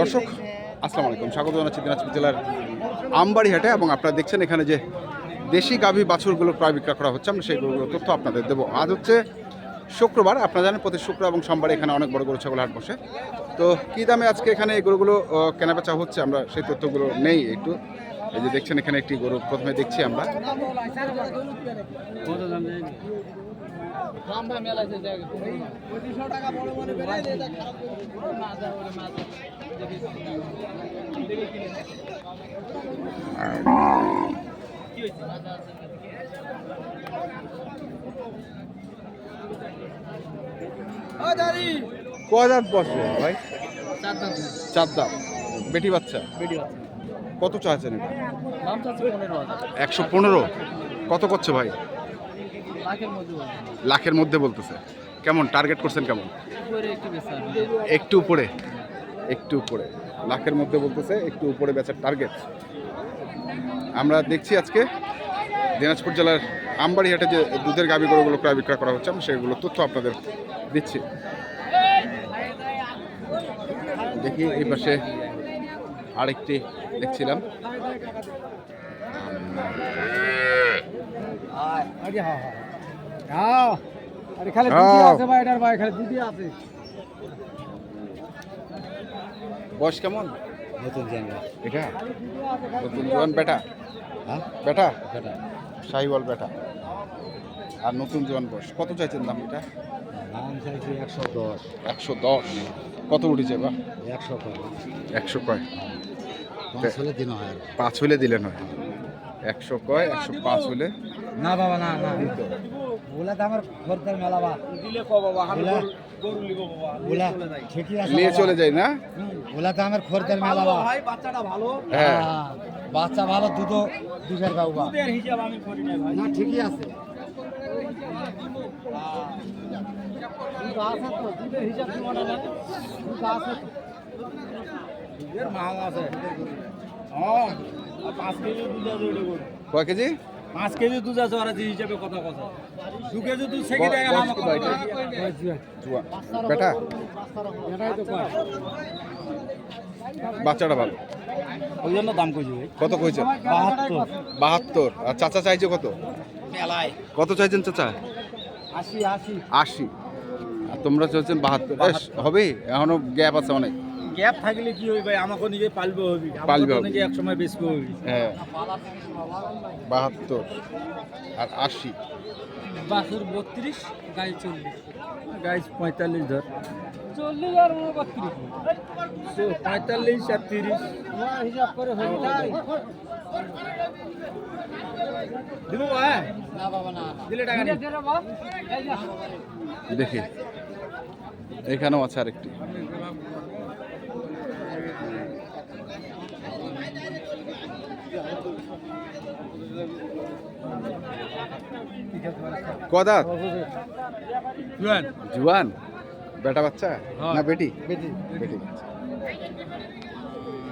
দর্শক, আসসালামু আলাইকুম। স্বাগত জানাচ্ছি দিনাজপুর জেলার আমবাড়ি হাটে এবং আপনারা দেখছেন এখানে যে দেশি গাভী বাছুরগুলো প্রায় বিক্রয় করা হচ্ছে, আমরা সেইগুলো তথ্য আপনাদের দেবো। আজ হচ্ছে শুক্রবার, আপনারা জানেন প্রতি শুক্র এবং সোমবার এখানে অনেক বড় গরু, ছাগল, হাট বসে। তো কী দামে আজকে এখানে এই গরুগুলো কেনাবেচা হচ্ছে, আমরা সেই তথ্যগুলো নেই একটু। এই যে দেখছেন এখানে একটি গরু, প্রথমে দেখছি আমরা। ক হাজার বসে ভাই? চার দাম বেটি বাচ্চা? কত চাচ্ছেন এটা? একশো পনেরো? কত করছে ভাই? লাখের মধ্যে বলতেছে কেমন টার্গেট করছেন কেমন একটু উপরে একটু উপরে লাখের মধ্যে বলতেছে একটু উপরে বেচার টার্গেট আমরা দেখছি আজকে দিনাজপুর জেলার আমবাড়িহাটে যে দুধের গাভী গরুগুলো প্রায় বিক্রয় করা হচ্ছে আমি সেগুলো তথ্য আপনাদের দিচ্ছি দেখি এই পাশে আরেকটি দেখছিলাম আরে খালি হ্যাঁ। দুধই আছে ভাই এটার ভাই খালি দুধই আছে। বয়স কেমন? নতুন এটা? নতুন জোয়ান বেটা? হ্যাঁ? বেটা? সেটা শাহিওয়াল বেটা। আর নতুন জোয়ান বয়স কত চাইছেন দাম এটা? দাম চাইছি একশো দশ। একশো দশ। কত উঠেছে বা একশো কয়। একশো কয়। পাঁচ হলে দিন হয়। পাঁচ হলে দিলেন হয়। একশো কয়? একশো পাঁচ হলে? না বাবা না না। ওলা তো আমার খরচার মেলা বা। দিলে কো বাবা ওলা ঠিকই আছে নিয়ে চলে যায় না? ওলা তো আমার খরচার মেলা বা। হ্যাঁ হ্যাঁ, বাচ্চা ভালো দুধও দুধের গাউ বা। না ঠিকই আছে দুধ আছে। তো দুধের হিসাব কি মনে নেই দুধ আছে তো দুধের মাল আছে। হ্যাঁ। কয় কেজি? পাঁচ কেজি দুধ আছে ওরা যে হিসাবে কথা কথা দু কেজি দুধ সেকে দেয় বেটা? বাচ্চাটা ভালো ওই জন্য দাম কইছি ভাই। কত কইছেন বাহাত্তর। বাহাত্তর। আর চাচা চাইছে কত? মেলায়। কত চাইছেন চাচা? আশি আশি। আশি। আর তোমরা চলছেন বাহাত্তর। এস, হবে এখনও গ্যাপ আছে অনেক। গ্যাপ থাকলে কি হই ভাই? আমাকে নিজে পালবে হবি। পালবে হবে। নিজে এক সময় বেচবে হবি। হ্যাঁ। বাহাত্তর আর আশি। বাসুর বত্রিশ গাই চল্লিশ। গাই পঁয়তাল্লিশ ধর। চল্লিশ আর বত্রিশ পঁয়তাল্লিশ আর তিরিশ। হিসাব করে হয়ে যায় দিব না বাবা না দিলে টাকা নেই। দেখি। এখানেও আছে আরেকটি। কদাত জুয়ান। বেটা বাচ্চা? হ্যাঁ। না বেটি? বেটি। বেটি বাচ্চা।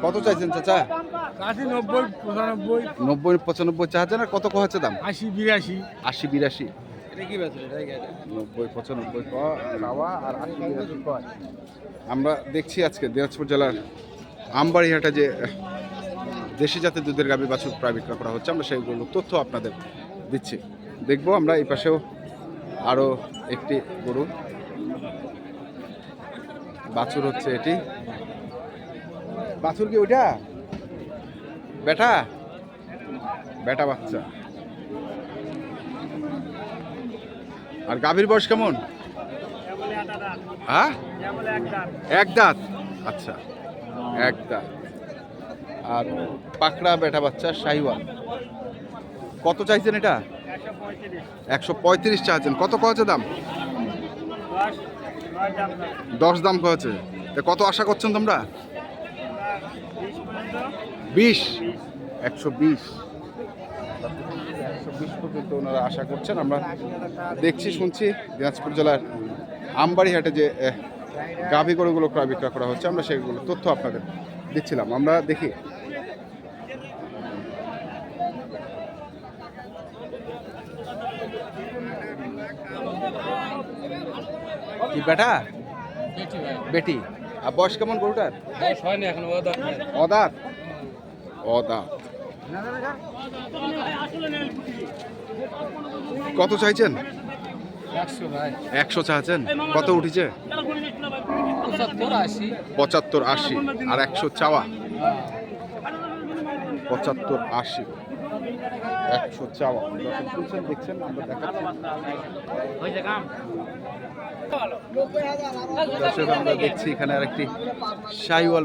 কত চাইছেন চাচা? আশি নব্বই পঁচানব্বই। নব্বই পঁচানব্বই চাচ্ছেন আর কত হচ্ছে দাম? আশি বিরাশি। আশি বিরাশি। কি নব্বই পঁচানব্বই ক খাওয়া আর আশি বিরাশি আমরা দেখছি আজকে দিনাজপুর জেলার আমবাড়িহাটে যে দেশি জাতের দুধের গাভী বাছুর প্রায় বিক্রয় করা হচ্ছে আমরা সেইগুলো তথ্য আপনাদের দিচ্ছি। দেখব আমরা এই পাশেও আরও একটি গরু। বাছুর হচ্ছে এটি। বাছুর কি ওইটা? বেটা? বেটা বাচ্চা। আর গাভীর বয়স কেমন? হ্যাঁ? এক দাঁত। আচ্ছা এক দাঁত। আর পাকড়া বেটা বাচ্চা শাহিওয়াল। কত চাইছেন এটা? একশো পঁয়ত্রিশ চাইছেন। কত কয়েছে দাম? দশ দাম কয়েছে। কত আশা করছেন তোমরা? বিশ। একশো বিশ। একশো বিশ পর্যন্ত ওনারা আশা করছেন। আমরা দেখছি, শুনছি দিনাজপুর জেলার আমবাড়িহাটে যে গাভী গরুগুলো ক্রয় বিক্রয় করা হচ্ছে, আমরা সেগুলো তথ্য আপনাদের দিচ্ছিলাম। আমরা দেখি। কি বেটা বেটি। আর বয়স কেমন গরুটার? অদাত অদাত? কত চাইছেন? একশো ভাই। চাচ্ছেন কত উঠেছে? পঁচাত্তর আশি। আর একশো চাওয়া? পঁচাত্তর আশি। একশো চাওয়া। দেখছেন আমরা দেখাচ্ছি। দর্শক আমরা দেখছি এখানে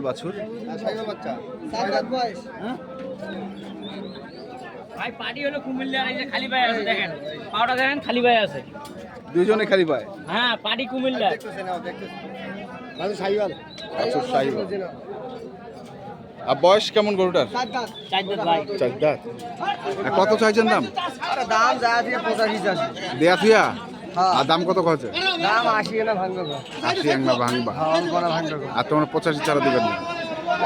বাছুর। ভাই পার্টি হলো কুমিল্লা খালি ভাই আছে দেখেন। পাউডা দেখেন খালি ভাই আছে। দুজনে খালি পায়? হ্যাঁ কুমিল্লা। বাছুর আর বয়স কেমন গরুটার? চার দাঁত কত চাইছেন দাম? দিয়ে থুয়া। আর দাম কত কছে দাম আশি ভাঙবে আশি ভাঙবা। ভাঙবে আর তোমার পঁচাশি ছাড়া দিবেন না?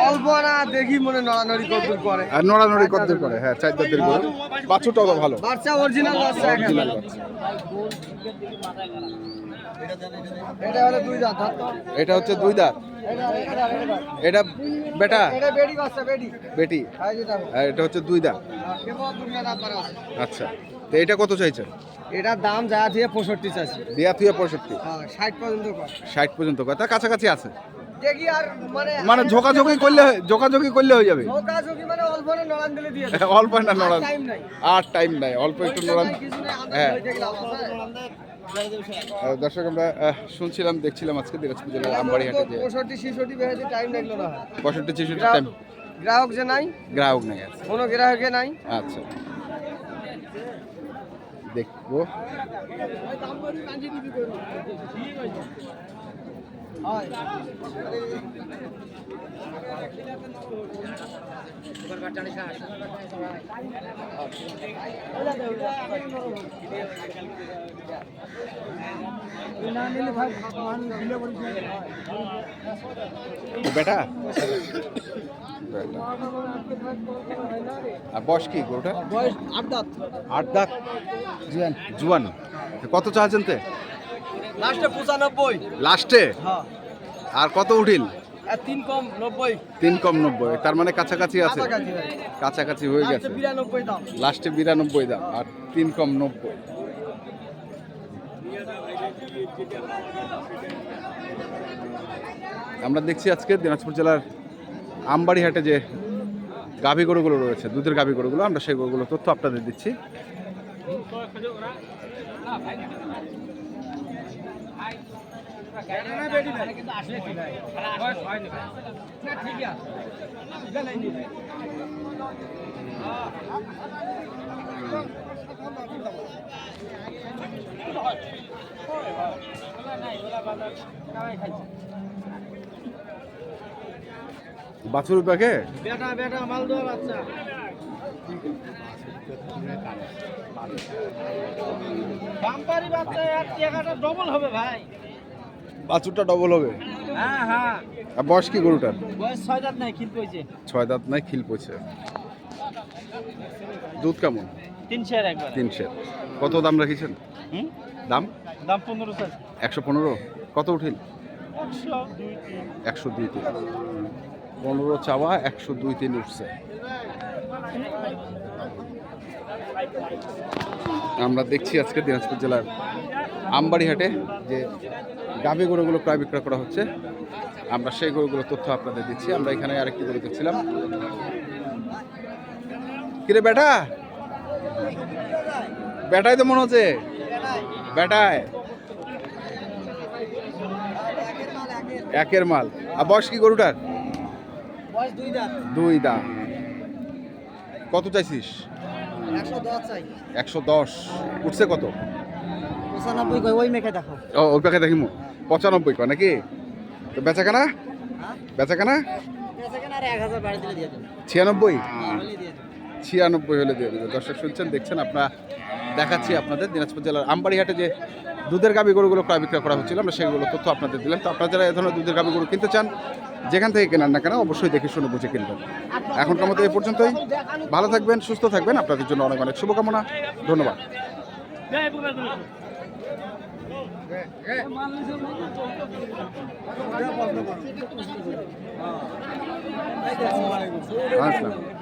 অল্প না দেখি মনে নড়ানড়ি কদ্দুর করে। আর নড়ানড়ি কত করে হ্যাঁ চার দাঁতের গরু বাছুরটাও তো ভালো। বাচ্চা অরিজিনাল বাচ্চা অরিজিনাল এটা হলো দুই দাঁত এটা হচ্ছে দুই দাঁত। এটা বেটা? এটা বেডি বাচ্চা বেডি বেটি? আর এটা হচ্ছে দুই দাঁত। আচ্ছা। তো এটা কত চাইছেন? এটার দাম যা দিয়ে পঁয়ষট্টি চাষি দেয়া থুয়া পঁয়ষট্টি। হ্যাঁ ষাট পর্যন্ত ষাট পর্যন্ত কথা কাছাকাছি আছে? দেখি আর মানে মানে ঝোকাঝোকি করলে ঝোকাঝোকি করলে হয়ে যাবে। মানে অল্প না নড়ান দিলে দিয়ে অল্প না নড়ান টাইম নাই। আর টাইম নাই। অল্প একটু নড়ান হ্যাঁ। দর্শক আমরা শুনছিলাম দেখছিলাম আজকে দিনাজপুর জেলার আমবাড়ি হাটে যে পঁয়ষট্টি ছিষট্টি টাইম লাগল না। পঁয়ষট্টি ছেষট্টি টাইম গ্রাহক যে নাই গ্রাহক নেই কোনো গ্রাহকে নাই। আচ্ছা। দেখব তো বেটা আর বয়স কি গরুটা বয়স আট দাঁত। আট দাঁত? জুয়ান। জুয়ান। কত চাচ্ছেন তে? লাস্টে পঁচানব্বই। লাস্টে? হ্যাঁ। আর কত উঠিল? তিন কম নব্বই। তিন কম নব্বই। তার মানে কাছাকাছি আছে? কাছাকাছি হয়ে গেছে। লাস্টে বিরানব্বই দাম। আর তিন কম নব্বই। আমরা দেখছি আজকে দিনাজপুর জেলার আমবাড়ি হাটে যে গাভী গরুগুলো রয়েছে, দুধের গাভী গরুগুলো, আমরা সেই গরুগুলো তথ্য আপনাদের দিচ্ছি বাছুর প্যাকে বেটা বেটা মালদোয়া বাচ্চা বাম্পারি বাচ্চা এক টাকাটা ডবল হবে ভাই। বাছুরটা ডবল হবে? হ্যাঁ হ্যাঁ। আর বয়স কি গরুটার? ছয় দাঁত নাই হয়েছে ছয় দাঁত নাই খিল দুধ কেমন? তিনশো একবার। কত দাম রেখেছেন? দাম? দাম পনেরো একশো পনেরো? কত উঠিল? একশো দুই একশো দুই তিন। পনেরো চাওয়া, একশো দুই তিন উঠছে। আমরা দেখছি আজকে দিনাজপুর জেলার আমবাড়ি হাটে যে গাভী গরুগুলো প্রায় বিক্রয় করা হচ্ছে। আমরা সেই গরুগুলোর তথ্য আপনাদের দিচ্ছি। আমরা এখানে আরেকটি গরু দেখছিলাম। কিরে বেটা? বেটাই তো মনে হচ্ছে। বেটায় একের মাল। আর বয়স কি গরুটার? দুই কত চাইছিস? একশো দশ উঠছে কত? পঁচানব্বই ওই মেখে দেখো। ও ওই প্যাকে দেখিমু পঁচানব্বই কয় নাকি? তো বেচা কেনা হ্যাঁ? বেচা কেনা সেখানে আর এক হাজার বাড়ি দিলে দিয়ে দেবো। ছিয়ানব্বই? দেবো। ছিয়ানব্বই হলে দিয়ে দেবে। দর্শক শুনছেন দেখছেন আপনারা দেখাচ্ছি আপনাদের দিনাজপুর জেলার আমবাড়িহাটে যে দুধের গাবি গরুগুলো ক্রয় বিক্রয় করা হচ্ছিল, আমরা সেগুলো তথ্য আপনাদের দিলাম। তো আপনারা যারা এ ধরনের দুধের গাবি গরু কিনতে চান, যেখান থেকে কেনার না কেন অবশ্যই দেখে শুনে বুঝে কিনবেন। এখনকার মতো এ পর্যন্তই। ভালো থাকবেন, সুস্থ থাকবেন। আপনাদের জন্য অনেক অনেক শুভকামনা। ধন্যবাদ। আসসালাম